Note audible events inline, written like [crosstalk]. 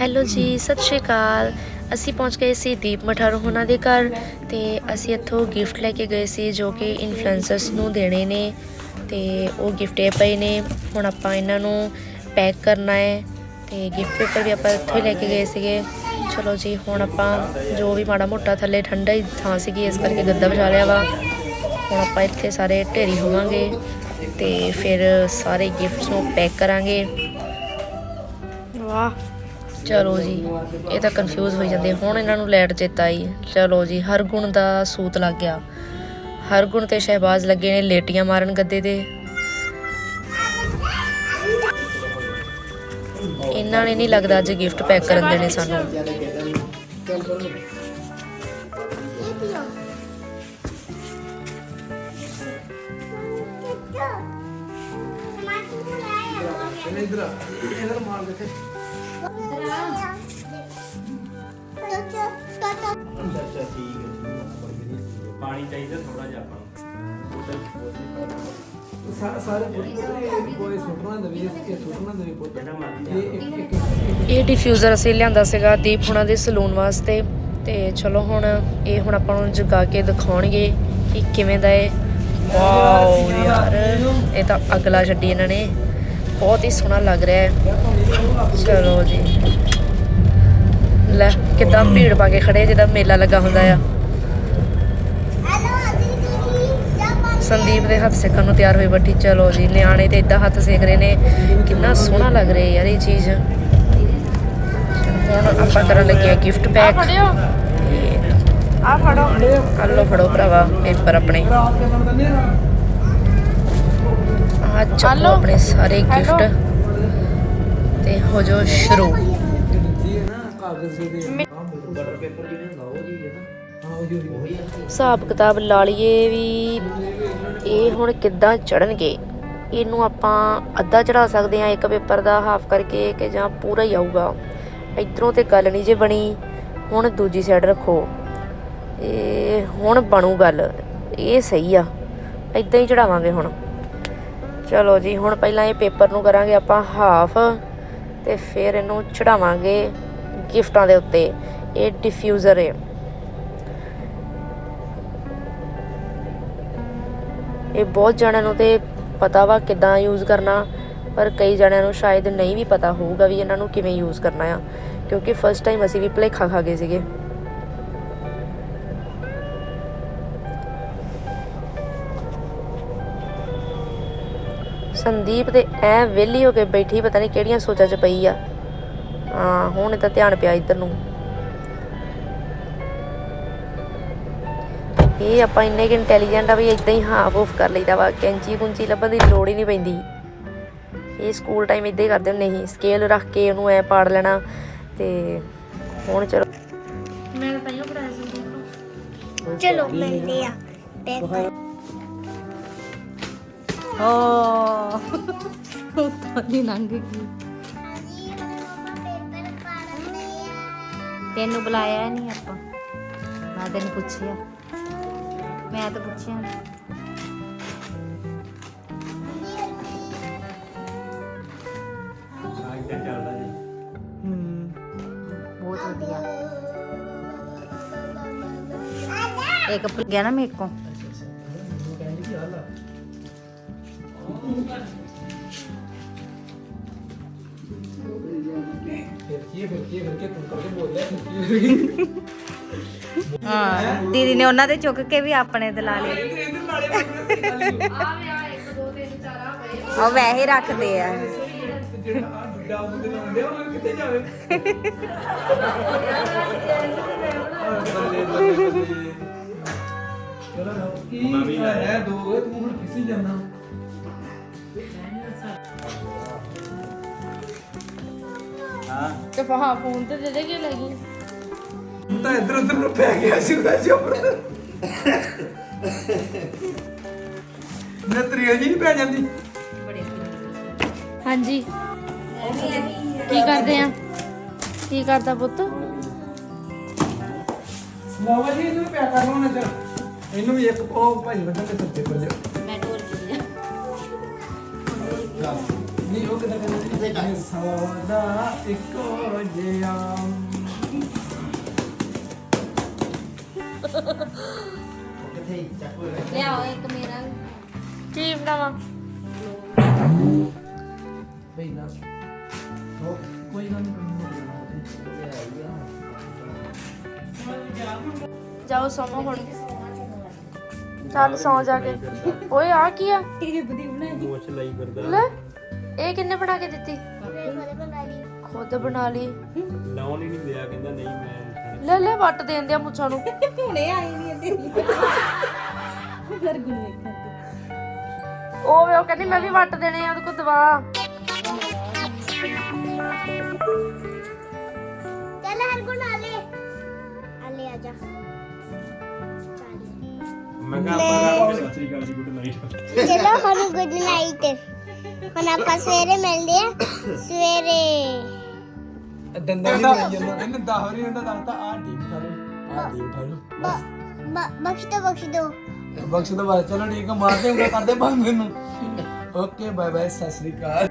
Hello ਜੀ, ਸਤਿ ਸ਼੍ਰੀ ਅਕਾਲ। ਅਸੀਂ ਪਹੁੰਚ ਗਏ ਸੀ ਦੀਪ ਮਠਾਰੂ ਹੋਣਾ ਦੇ ਘਰ ਤੇ ਅਸੀਂ ਇੱਥੋਂ ਗਿਫਟ ਲੈ ਕੇ ਗਏ ਸੀ ਜੋ ਕਿ ਇਨਫਲੂਐਂਸਰਸ ਨੂੰ ਦੇਣੇ ਨੇ ਤੇ ਉਹ ਗਿਫਟ ਇਹ ਪਏ ਨੇ। ਹੁਣ ਆਪਾਂ ਇਹਨਾਂ ਨੂੰ ਪੈਕ ਕਰਨਾ ਹੈ ਤੇ ਗਿਫਟ ਪੇਪਰ ਵੀ ਆਪਾਂ ਇੱਥੋਂ ਹੀ ਲੈ ਕੇ ਗਏ ਸੀਗੇ। ਚਲੋ ਜੀ, ਹੁਣ ਆਪਾਂ ਜੋ ਵੀ ਮਾੜਾ ਮੋਟਾ ਥੱਲੇ ਠੰਡਾ ਹੀ ਥਾਂ ਸੀਗੀ, ਇਸ ਕਰਕੇ ਗੱਦਾ ਵਿਛਾ ਲਿਆ ਵਾ। ਹੁਣ ਆਪਾਂ ਇੱਥੇ ਸਾਰੇ ਢੇਰੀ ਹੋਵਾਂਗੇ ਤੇ ਫਿਰ ਸਾਰੇ ਗਿਫਟਸ ਨੂੰ ਪੈਕ ਕਰਾਂਗੇ। ਵਾਹ। ਚਲੋ ਜੀ, ਇਹ ਤਾਂ ਕਨਫਿਊਜ਼ ਹੋਈ ਜਾਂਦੇ ਹੁਣ ਇਹਨਾਂ ਨੂੰ ਲੈਟ ਚੇਤਾ ਆਈ। ਚਲੋ ਜੀ, ਹਰ ਗੁਣ ਦਾ ਸੂਤ ਲੱਗ ਗਿਆ। ਹਰ ਗੁਣ ਤੇ ਸ਼ਹਿਬਾਜ਼ ਲੱਗੇ ਨੇ ਲੇਟੀਆਂ ਮਾਰਨ ਗੱਦੇ ਤੇ। ਇਹਨਾਂ ਨੇ ਨਹੀਂ ਲੱਗਦਾ ਅੱਜ ਗਿਫਟ ਪੈਕ ਕਰਨ ਦੇਣੇ ਸਾਨੂੰ। ਇਧਰ ਇਧਰ ਮਾਰ ਦੇ ਅੱਛਾ ਠੀਕ ਹੈ ਪਾਣੀ ਚਾਹੀਦਾ ਥੋੜਾ ਜਿਹਾ ਆਪਾਂ ਨੂੰ। ਸਾਰੇ ਸਾਰੇ ਪੁੱਤ ਕੋਈ ਸੁੱਟਣਾ ਦੇਵੇ ਇਹ ਸੁੱਟਣਾ ਦੇਵੇ ਇੱਕ ਇੱਕ ਇੱਕ ਇਹ ਡਿਫਿਊਜ਼ਰ ਅਸੀਂ ਲਿਆਂਦਾ ਸੀਗਾ ਦੀਪ ਹੁਣਾਂ ਦੇ ਸਲੂਨ ਵਾਸਤੇ। ਤੇ ਚਲੋ ਹੁਣ ਇਹ ਹੁਣ ਆਪਾਂ ਨੂੰ ਜਗਾ ਕੇ ਦਿਖਾਉਣਗੇ ਕਿ ਕਿਵੇਂ ਦਾ ਹੈ ਵਾਓ ਯਾਰ ਇਹ ਤਾਂ ਅਗਲਾ ਛੱਡੀ ਇਹਨਾਂ ਨੇ। ਬਹੁਤ ਹੀ ਸੋਹਣਾ ਲੱਗ ਰਿਹਾ ਹੈ। ਚਲੋ ਜੀ। ਲੈ ਕਿਦਾਂ ਭੀੜ ਪਾ ਕੇ ਖੜੇ ਜਿੱਦਾਂ ਮੇਲਾ ਲੱਗਾ ਹੁੰਦਾ ਆ। ਸੰਦੀਪ ਦੇ ਹੱਥ ਸੇਕਣ ਨੂੰ ਤਿਆਰ ਹੋਈ ਬੱਠੀ ਚਲੋ ਜੀ। ਨਿਆਣੇ ਤੇ ਇਦਾਂ ਹੱਥ ਸੇਕ ਰਹੇ ਨੇ। ਕਿੰਨਾ ਸੋਹਣਾ ਲੱਗ ਰਿਹਾ ਯਾਰ ਇਹ ਚੀਜ਼। ਹੁਣ ਆਪਾਂ ਕਰਨ ਲੱਗੇ ਆ ਗਿਫਟ ਪੈਕ ਆ ਫੜੋ। ਆ ਲਓ ਫੜੋ ਭਰਾਵਾ ਪੇਪਰ ਆਪਣੇ। ਆ ਚੱਕੋ ਆਪਣੇ ਸਾਰੇ ਗਿਫਟ ਤੇ ਹੋ ਜੋ ਸ਼ੁਰੂ। ਹਿਸਾਬ ਕਿਤਾਬ ਲਾ ਲਈਏ ਵੀ ਇਹ ਹੁਣ ਕਿੱਦਾਂ ਚੜਨਗੇ ਇਹਨੂੰ ਆਪਾਂ ਅੱਧਾ ਚੜਾ ਸਕਦੇ ਆ ਇੱਕ ਪੇਪਰ ਦਾ ਹਾਫ ਕਰਕੇ ਕਿ ਜਾਂ ਪੂਰਾ ਹੀ ਆਊਗਾ। ਇਧਰੋਂ ਤੇ ਗੱਲ ਨਹੀਂ ਜੇ ਬਣੀ ਹੁਣ ਦੂਜੀ ਸਾਈਡ ਰੱਖੋ। ਇਹ ਹੁਣ ਬਣੂ ਗੱਲ। ਇਹ ਸਹੀ ਆ। ਇਦਾਂ ਹੀ ਚੜਾਵਾਂਗੇ ਹੁਣ। ਚਲੋ ਜੀ, ਹੁਣ ਪਹਿਲਾਂ ਇਹ ਪੇਪਰ ਨੂੰ ਕਰਾਂਗੇ ਆਪਾਂ ਹਾਫ ਤੇ ਫਿਰ ਇਹਨੂੰ ਚੜਾਵਾਂਗੇ ਗਿਫਟਾਂ ਦੇ ਉੱਤੇ। ਇਹ ਡਿਫਿਊਜ਼ਰ ਹੈ ਇਹ ਬਹੁਤ ਜਣਿਆਂ ਨੂੰ ਤੇ ਪਤਾ ਵਾ ਕਿਦਾਂ ਯੂਜ਼ ਕਰਨਾ, ਪਰ ਕਈ ਜਣਿਆਂ ਨੂੰ ਸ਼ਾਇਦ ਨਹੀਂ ਵੀ ਪਤਾ ਹੋਊਗਾ ਵੀ ਇਹਨਾਂ ਨੂੰ ਕਿਵੇਂ ਯੂਜ਼ ਕਰਨਾ ਆ। ਕਿਉਂਕਿ ਫਸਟ ਟਾਈਮ ਅਸੀਂ ਵੀ ਭੁਲੇਖਾ ਖਾ ਗਏ ਸੀਗੇ। ਸੰਦੀਪ ਤੇ ਐ ਵਿਹਲੀ ਹੋ ਕੇ ਬੈਠੀ ਪਤਾ ਨਹੀਂ ਕਿਹੜੀਆਂ ਸੋਚਾਂ 'ਚ ਪਈ ਆ। ਹਾਂ ਹੁਣ ਤਾਂ ਧਿਆਨ ਪਿਆ ਇੱਧਰ ਨੂੰ। ਇਹ ਆਪਾਂ ਇੰਨੇ ਕਿ ਇੰਟੈਲੀਜੈਂਟ ਆ ਵੀ ਇਦਾਂ ਹੀ ਹਾਫ ਆਫ ਕਰ ਲਈਦਾ ਵਾ ਕੈਂਚੀ ਕੁੰਚੀ ਲੱਭਣ ਦੀ ਲੋੜ ਹੀ ਨਹੀਂ ਪੈਂਦੀ। ਇਹ ਸਕੂਲ ਟਾਈਮ ਇਦਾਂ ਹੀ ਕਰਦੇ ਹੁੰਦੇ ਸੀ ਸਕੇਲ ਰੱਖ ਕੇ ਉਹਨੂੰ ਐ ਪਾੜ ਲੈਣਾ ਤੇ ਹੁਣ ਚਲੋ। ਮੈਂ ਤਾਂ ਪਹਿਲਾਂ ਪੜਾਇਆ ਚਲੋ ਮਿਲਦੇ ਆ। ਪੇਪਰ ਓ ਉੱਤੋਂ ਦੀ ਲੰਘ ਗਈ ਤੈਨੂੰ ਬੁਲਾਇਆ ਨਹੀਂ ਆਪਾਂ ਮੈਂ ਤੈਨੂੰ ਪੁੱਛਿਆ ਮੈਂ ਤਾਂ ਪੁੱਛਿਆ ਨੀ। ਆ ਇੱਦਾਂ ਚੱਲਦਾ ਜੀ ਹੂੰ ਬਹੁਤ ਵਧੀਆ ਇੱਕ ਗਿਆ ਨਾ ਮੇਰੇ ਕੋਲ ਹਾਂ, ਦੀਦੀ ਨੇ ਉਹਨਾਂ ਦੇ ਚੁੱਕ ਕੇ ਵੀ ਆਪਣੇ ਤੇ ਲਾ ਲਏ। ਉਹ ਵੈਸੇ ਰੱਖਦੇ ਆ। ਜਿਹੜਾ ਆ ਹੈ ਦੋ, ਤੂੰ ਹੁਣ ਕਿਸੇ ਜਾਣਾ? ਹਾਂ ਤੇ ਫਹਾ ਫੋਨ ਤੇ ਦੇ ਦੇ ਕੇ ਲੱਗੀ ਹੁਣ ਤਾਂ ਇੱਧਰ ਉੱਧਰ ਨੂੰ ਪੈ ਗਿਆ ਸੀ ਉਹਦਾ ਚੋਪੜ ਨਾ ਤਰੀਆ ਜੀ ਨਹੀਂ ਪੈ ਜਾਂਦੀ। ਹਾਂਜੀ। ਕੀ ਕਰਦੇ ਆ? ਕੀ ਕਰਦਾ ਪੁੱਤ? ਬਾਬਾ ਜੀ ਇਹਨੂੰ ਪਿਆ ਕਰ ਲਓ ਨਜ਼ਰ ਇਹਨੂੰ ਵੀ ਇੱਕ ਉਹ ਭਾਈ ਵੱਡਾ ਤੇ ਸੱਤੇ ਪਰ ਜਾ ਨਹੀਂ ਉਹ ਕਿਦਾਂ ਕਹਿੰਦੇ ਸੌਦਾ ਇੱਕੋ ਜਿਹਾ। ਲਿਆਓ ਇੱਕ ਮੇਰਾ। ਕੀ ਬਣਾਵਾਂ? ਬਈ ਨਾ। ਉਹ ਕੋਈ ਨਹੀਂ ਜਾਓ ਸੌਂ ਹੁਣ। ਚੱਲ ਸੌ ਜਾ ਕੇ। ਓਏ ਆ ਕੀ ਆ? ਇਹ ਬਦੀ ਬਣਾਈ ਮੋਛ ਲਈ ਕਰਦਾ ਲੈ ਇਹ ਕਿੰਨੇ ਬਣਾ ਕੇ ਦਿੱਤੀ? ਖੁਦ ਬਣਾ ਲਈ। ਲਾਉਣ ਹੀ ਨਹੀਂ ਦਿਆ ਕਹਿੰਦਾ ਨਹੀਂ ਮੈਂ ਲੈ ਲੈ ਵੱਟ ਦੇਣ ਦਿਆ ਮੁੱਛਾਂ ਨੂੰ। [laughs] ਹੁਣੇ ਆਈ ਨਹੀਂ ਇਹਦੇ ਉਹ ਵੇ ਉਹ ਕਹਿੰਦੀ ਮੈਂ ਵੀ ਵੱਟ ਦੇਣੇ ਆ ਉਹਦੇ ਕੋ ਦਵਾ। ਮੈਂ ਕਿਹਾ ਆਪਾਂ ਸਤਿ ਸ੍ਰੀ ਅਕਾਲ ਜੀ ਗੁੱਡ ਨਾਈਟ ਚਲੋ ਹੁਣ ਗੁੱਡ ਨਾਈਟ ਹੁਣ ਆਪਾਂ ਸਵੇਰੇ ਮਿਲਦੇ ਆ ਸਵੇਰੇ। ਦੰਦਾਂ ਨਹੀਂ ਲਾਈ ਜਾਂਦਾ। ਇਹਨੇ ਦਾਹਰੀ ਹੁੰਦਾ ਦੱਸਤਾ ਆ ਢੀਪ ਖਾ ਲਓ ਆ ਖਾ ਲਓ ਬ- ਬਖਸ਼ ਦੋ ਬਖਸ਼ ਦੋ। ਬਖਸ਼ ਦੋ ਚਲੋ ਠੀਕ ਹੈ ਮਾਰਦੇ ਉਂਗਲ ਕਰਦੇ ਬੰਦ ਮੈਨੂੰ okay bye bye Sat Sri ਅਕਾਲ।